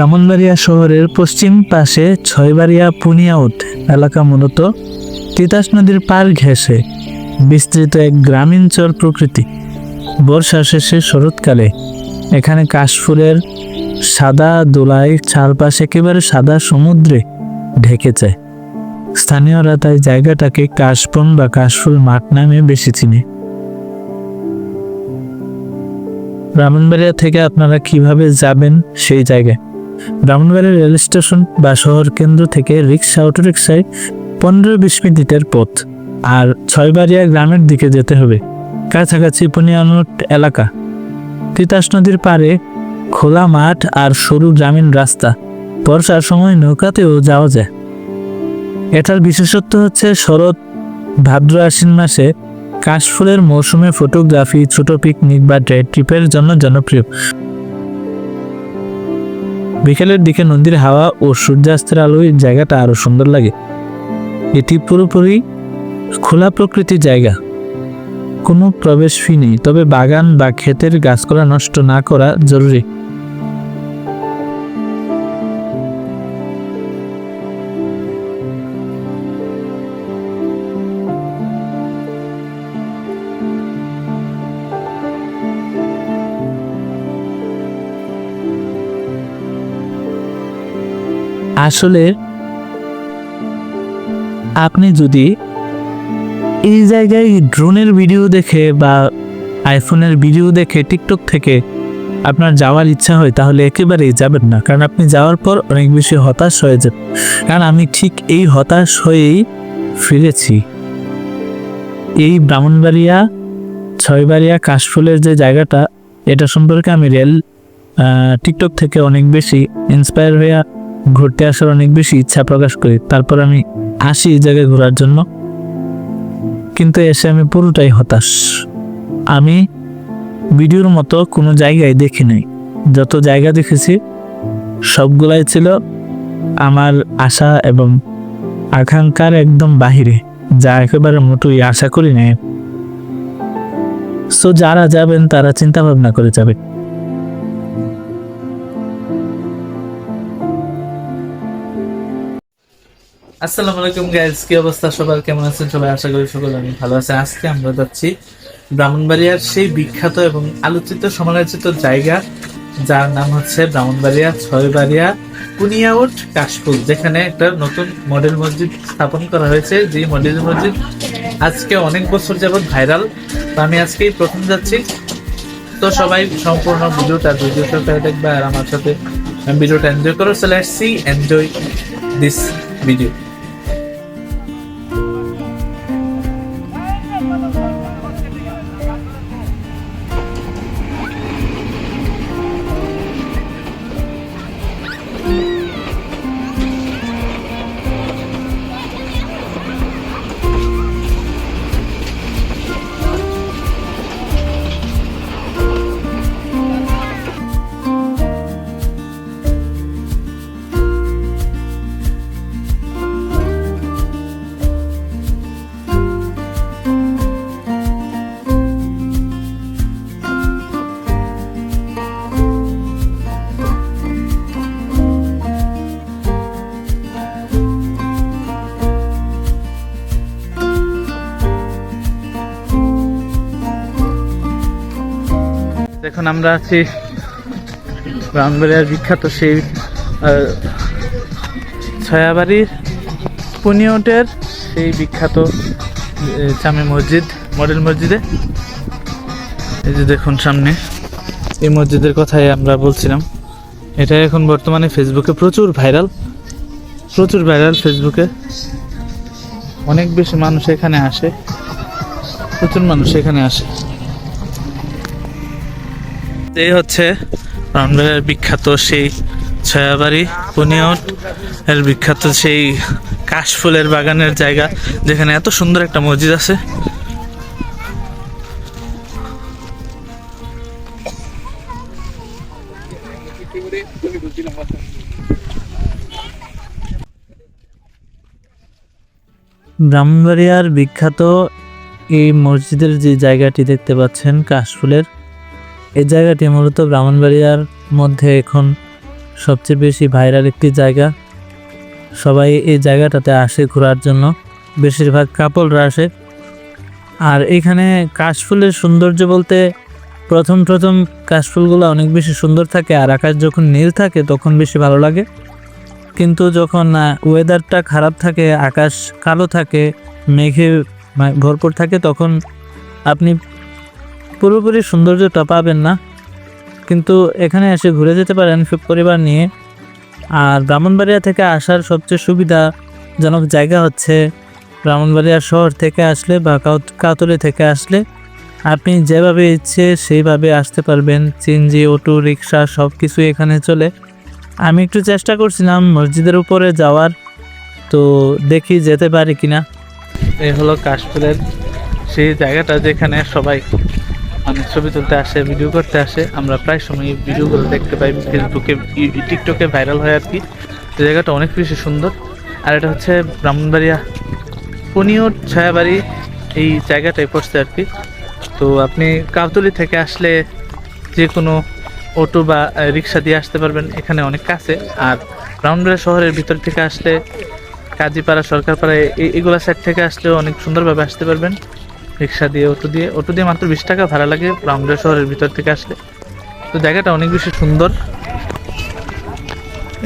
ব্রাহ্মণবাড়িয়া শহরের পশ্চিম পাশে ছয়বাড়িয়া পুনিয়াউট এলাকা মূলত তিতাস নদীর পার ঘেঁষে বিস্তৃত এক গ্রামীণচর প্রকৃতি। বর্ষা শেষে শরৎকালে এখানে কাশফুলের সাদা দোলায় চারপাশ একেবারে সাদা সমুদ্রে ঢেকে যায়। স্থানীয়রা তাই জায়গাটাকে কাশবন বা কাশফুল মাঠ নামে বেশি চিনে। ব্রাহ্মণবাড়িয়া থেকে আপনারা কীভাবে যাবেন সেই জায়গায়? ব্রাহ্মণবাড়িয়া রেল স্টেশন বা শহর কেন্দ্র থেকে রিক্সা অটো রিক্সায় পনেরো বিশ মিনিটের পথ আর ছয়বাড়িয়া গ্রামের দিকে যেতে হবে। কাছাকাছি পুনিয়ানোট এলাকা। তিতাস নদীর পাড়ে খোলা মাঠ আর সরু গ্রামীণ রাস্তা। বর্ষার সময় নৌকাতেও যাওয়া যায়। এটার বিশেষত্ব হচ্ছে শরৎ ভাদ্র আশ্বিন মাসে কাশফুলের মৌসুমে ফটোগ্রাফি, ছোট পিকনিক বা ডে ট্রিপের জন্য জনপ্রিয়। বিকেলের দিকে নদীর হাওয়া ও সূর্যাস্তের আলোয় জায়গাটা আরও সুন্দর লাগে। এটি পুরোপুরি খোলা প্রকৃতির জায়গা। কোনো প্রবেশ ফি নেই, তবে বাগান বা ক্ষেতের গাছপালা নষ্ট না করা জরুরি। আসলে আপনি যদি এই জায়গায় ড্রোনের ভিডিও দেখে বা আইফোনের ভিডিও দেখে টিকটক থেকে আপনার যাওয়ার ইচ্ছা হয়, তাহলে একেবারেই যাবেন না। কারণ আপনি যাওয়ার পর অনেক বেশি হতাশ হয়ে যাবেন। কারণ আমি ঠিক এই হতাশ হয়েই ফিরেছি। এই ব্রাহ্মণবাড়িয়া, ছয়বাড়িয়া, কাশফুলের যে জায়গাটা, এটা সম্পর্কে আমি রেল টিকটক থেকে অনেক বেশি ইন্সপায়ার হয়ে ঘুরতে আসার অনেক বেশি ইচ্ছা প্রকাশ করি। তারপর আমি আসি এই জায়গায় ঘোরার জন্য। কিন্তু এসে আমি পুরোটাই হতাশ। আমি ভিডিওর মতো কোনো জায়গায় দেখি নাই। যত জায়গা দেখেছি, সবগুলাই ছিল আমার আশা এবং আকাঙ্ক্ষার একদম বাহিরে, যা একেবারে মোটোই আশা করি নাই। সো যারা যাবেন, তারা চিন্তা ভাবনা করে যাবে। আসসালামু আলাইকুম গাইজ কি অবস্থা? সবার কেমন আছেন? সবাই আশা করি সকলে আমি ভালো আছে আজকে আমরা যাচ্ছি ব্রাহ্মণবাড়িয়ার সেই বিখ্যাত এবং আলোচিত সমালোচিত জায়গা, যার নাম হচ্ছে ব্রাহ্মণবাড়িয়া, ছয়বাড়িয়া পুনিয়াউট কাশফুল, যেখানে একটা নতুন মডেল মসজিদ স্থাপন করা হয়েছে। যে মডেল মসজিদ আজকে অনেক বছর যাবত ভাইরাল। তো আমি আজকেই প্রথম যাচ্ছি। তো সবাই সম্পূর্ণ ভিডিওটা ভিডিও সহকারে দেখবে আর আমার সাথে ভিডিওটা এনজয় করো। So let's see enjoy this video দেখুন আমরা আছি ব্রাহ্মণবাড়িয়ার বিখ্যাত সেই ছায়াবাড়ির পুনিয়টের সেই বিখ্যাত জামে মসজিদ, মডেল মসজিদে। এই যে দেখুন সামনে, এই মসজিদের কথাই আমরা বলছিলাম। এটা এখন বর্তমানে ফেসবুকে প্রচুর ভাইরাল প্রচুর ভাইরাল ফেসবুকে অনেক বেশি মানুষ এখানে আসে, প্রচুর মানুষ এখানে আসে। এই হচ্ছে রামবাড়ির বিখ্যাত সেই ছয়াবাড়ি পুনিয়ট এর বিখ্যাত সেই কাশফুলের বাগানের জায়গা, যেখানে এত সুন্দর একটা মসজিদ আছে। ব্রাহ্মণবাড়িয়ার বিখ্যাত এই মসজিদের যে জায়গাটি দেখতে পাচ্ছেন, কাশফুলের এই জায়গাটি মূলত ব্রাহ্মণবাড়িয়ার মধ্যে এখন সবচেয়ে বেশি ভাইরাল একটি জায়গা। সবাই এই জায়গাটাতে আসে ঘোরার জন্য। বেশিরভাগ কাপলরা আসে। আর এখানে কাশফুলের সৌন্দর্য বলতে প্রথম প্রথম কাশফুলগুলো অনেক বেশি সুন্দর থাকে আর আকাশ যখন নীল থাকে তখন বেশি ভালো লাগে। কিন্তু যখন ওয়েদারটা খারাপ থাকে, আকাশ কালো থাকে, মেঘে ভরপুর থাকে তখন আপনি পুরোপুরি সৌন্দর্যটা পাবেন না। কিন্তু এখানে এসে ঘুরে যেতে পারেন পরিবার নিয়ে। আর ব্রাহ্মণবাড়িয়া থেকে আসার সবচেয়ে সুবিধাজনক জায়গা হচ্ছে ব্রাহ্মণবাড়িয়া শহর থেকে আসলে বা কাউতলি থেকে আসলে আপনি যেভাবে ইচ্ছে সেইভাবে আসতে পারবেন। চিনজি, অটো, রিক্সা সব কিছু এখানে চলে। আমি একটু চেষ্টা করছিলাম মসজিদের উপরে যাওয়ার। তো দেখি যেতে পারি কিনা। এই হলো কাশফুলের সেই জায়গাটা যেখানে সবাই মানে ছবি তুলতে আসে ভিডিও করতে আসে, আমরা প্রায় সময় ভিডিওগুলো দেখতে পাই ফেসবুকে টিকটকে ভাইরাল হয় আর কি। জায়গাটা অনেক বেশি সুন্দর। আর এটা হচ্ছে ব্রাহ্মণবাড়িয়া, পনিয়র, ছায়াবাড়ি, এই জায়গাটায় পড়ছে আর কি। তো আপনি কাউতলি থেকে আসলে যে কোনো অটো বা রিক্সা দিয়ে আসতে পারবেন, এখানে অনেক কাছে। আর ব্রাহ্মণবাড়িয়া শহরের ভিতর থেকে আসলে কাজীপাড়া সরকারপাড়া এগুলা সাইড থেকে আসলেও অনেক সুন্দরভাবে আসতে পারবেন। রিক্সা দিয়ে, অটো দিয়ে অটো দিয়ে মাত্র বিশ টাকা ভাড়া লাগে রামদেব শহরের ভিতর থেকে আসলে। তো জায়গাটা অনেক বেশি সুন্দর।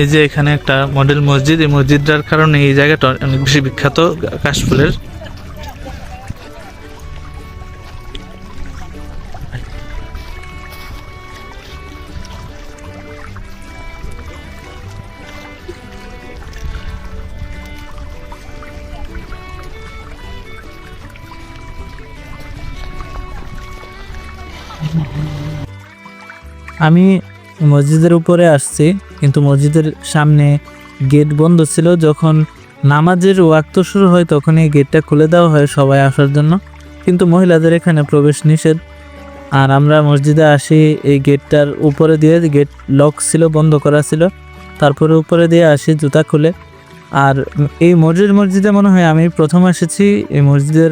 এই যে এখানে একটা মডেল মসজিদ, এই মসজিদটার কারণে এই জায়গাটা অনেক বেশি বিখ্যাত কাশফুলের। আমি মসজিদের উপরে আসছি, কিন্তু মসজিদের সামনে গেট বন্ধ ছিল। যখন নামাজের ওয়াক্ত শুরু হয় তখন এই গেটটা খুলে দেওয়া হয় সবাই আসার জন্য। কিন্তু মহিলাদের এখানে প্রবেশ নিষেধ। আর আমরা মসজিদে আসি, এই গেটটার উপরে দিয়ে গেট লক ছিল, বন্ধ করা ছিল। তারপরে উপরে দিয়ে আসি, জুতা খুলে। আর এই মসজিদ, মসজিদে মনে হয় আমি প্রথম এসেছি। এই মসজিদের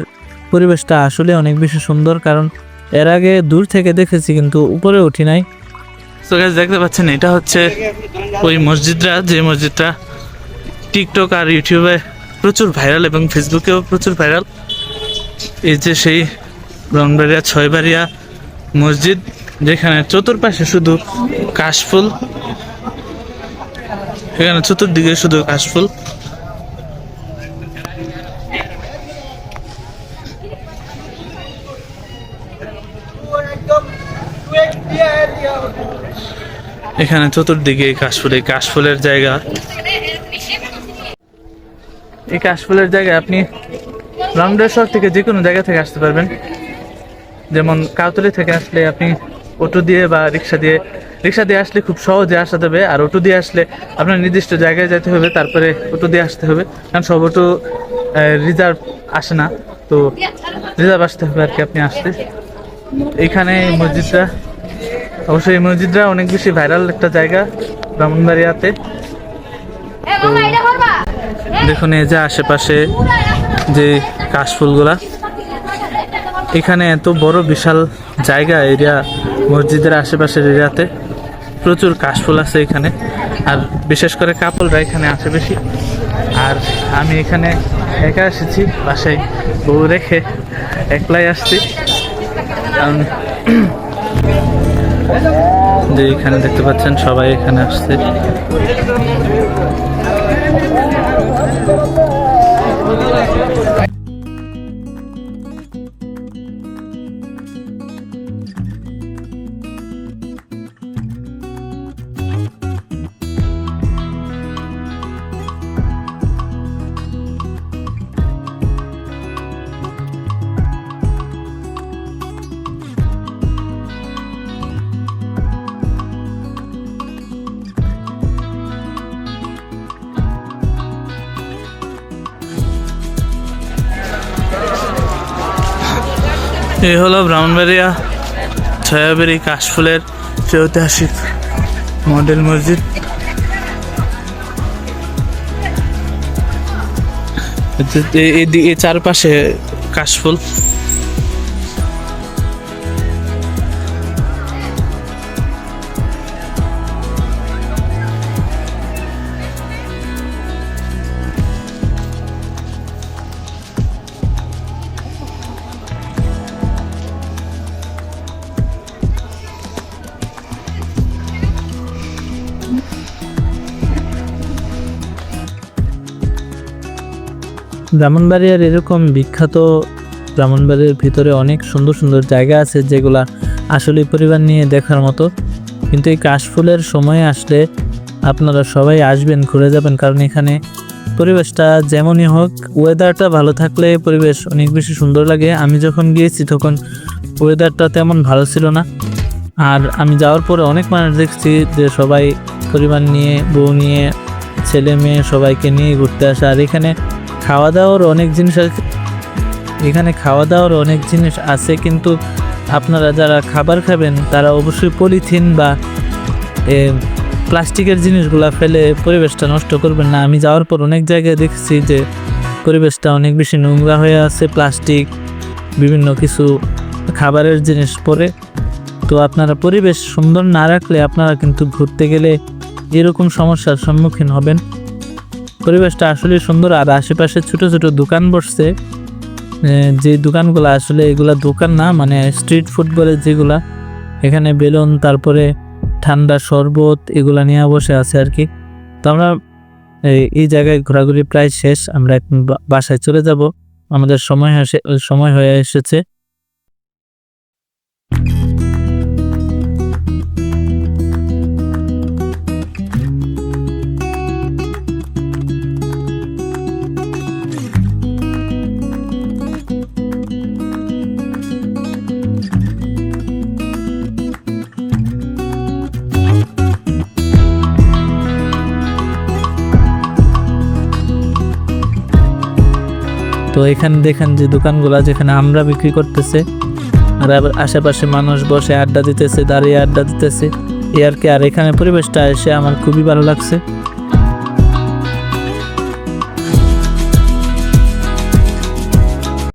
পরিবেশটা আসলে অনেক বেশি সুন্দর, কারণ এর আগে দূর থেকে দেখেছি, কিন্তু উপরে উঠি নাই। তো গাছ দেখতে পাচ্ছেন, এটা হচ্ছে ওই মসজিদটা, যে মসজিদটা টিকটক আর ইউটিউবে প্রচুর ভাইরাল এবং ফেসবুকেও প্রচুর ভাইরাল এই যে সেই ব্রাহ্মণবাড়িয়া ছয়বাড়িয়া মসজিদ, যেখানে চতুর্পাশে শুধু কাশফুল, এখানে চতুর্দিকে শুধু কাশফুল। এখানে চতুর্দিকে কাশফুল কাশফুলের জায়গা। এই কাশফুলের জায়গায় আপনি রামডের শহর থেকে যে কোনো জায়গা থেকে আসতে পারবেন। যেমন কাউতলি থেকে আসলে আপনি অটো দিয়ে বা রিক্সা দিয়ে রিক্সা দিয়ে আসলে খুব সহজে আসা যাবে। আর অটো দিয়ে আসলে আপনার নির্দিষ্ট জায়গায় যেতে হবে, তারপরে অটো দিয়ে আসতে হবে। কারণ সব অটো রিজার্ভ আসে না। তো রিজার্ভ আসতে হবে আর কি আপনি আসতে। এখানে মসজিদটা অবশ্যই এই মসজিদটা অনেক বেশি ভাইরাল একটা জায়গা ব্রাহ্মণবাড়িয়াতে। দেখুন এই যে আশেপাশে যে কাশফুলগুলা এখানে এত বড় বিশাল জায়গা এরিয়া মসজিদের আশেপাশের এরিয়াতে প্রচুর কাশফুল আছে এখানে। আর বিশেষ করে কাপলরা এখানে আছে বেশি। আর আমি এখানে একা এসেছি বাসায় বউ রেখে একলাই আসছি। কারণ যে এখানে দেখতে পাচ্ছেন সবাই এখানে আসছে। এই হলো ব্রাহ্মণবাড়িয়া ছয়াবেরি কাশফুলের চৈতিহাসিক মডেল মসজিদ। এই চারপাশে কাশফুল। ব্রাহ্মণবাড়িয়ার এরকম বিখ্যাত ব্রাহ্মণবাড়ির ভিতরে অনেক সুন্দর সুন্দর জায়গা আছে যেগুলা আসলে পরিবার নিয়ে দেখার মতো। কিন্তু এই কাশফুলের সময় আসলে আপনারা সবাই আসবেন, ঘুরে যাবেন, কারণ এখানে পরিবেশটা যেমনই হোক ওয়েদারটা ভালো থাকলে পরিবেশ অনেক বেশি সুন্দর লাগে। আমি যখন গিয়েছি তখন ওয়েদারটা তেমন ভালো ছিল না। আর আমি যাওয়ার পরে অনেক মানুষ দেখছি যে সবাই পরিবার নিয়ে, বউ নিয়ে, ছেলে মেয়ে সবাইকে নিয়ে ঘুরতে আসে। আর এখানে খাওয়া দাওয়ার অনেক জিনিস আছে এখানে খাওয়া দাওয়ার অনেক জিনিস আছে, কিন্তু আপনারা যারা খাবার খাবেন, তারা অবশ্যই পলিথিন বা প্লাস্টিকের জিনিসগুলা ফেলে পরিবেশটা নষ্ট করবেন না। আমি যাওয়ার পর অনেক জায়গায় দেখছি যে, পরিবেশটা অনেক বেশি নোংরা হয়ে আছে, প্লাস্টিক, বিভিন্ন কিছু খাবারের জিনিস পরে। তো আপনারা পরিবেশ সুন্দর না রাখলে আপনারা কিন্তু ঘুরতে গেলে এরকম সমস্যার সম্মুখীন হবেন। পরিবেশটা আসলে সুন্দর, আর আশেপাশে ছোট ছোট দোকান বসছে। যে দোকানগুলো আসলে এগুলা দোকান না মানে স্ট্রিট ফুড বলে যেগুলা। এখানে বেলুন, তারপরে ঠান্ডা শরবত এগুলা নিয়ে বসে আছে আর কি তো আমরা এই- জায়গায় ঘোরাঘুরি প্রায় শেষ, আমরা এখন বাসায় চলে যাব। আমাদের সময় সময় হয়ে এসেছে। তো এখানে দেখেন যে দোকানগুলা যেখানে আমরা বিক্রি করতেছে, আর আবার আশেপাশে মানুষ বসে আড্ডা দিতেছে, দাঁড়িয়ে আড্ডা দিতেছে। এ আর কি, আর এখানে পরিবেশটা এসে আমার খুবই ভালো লাগছে।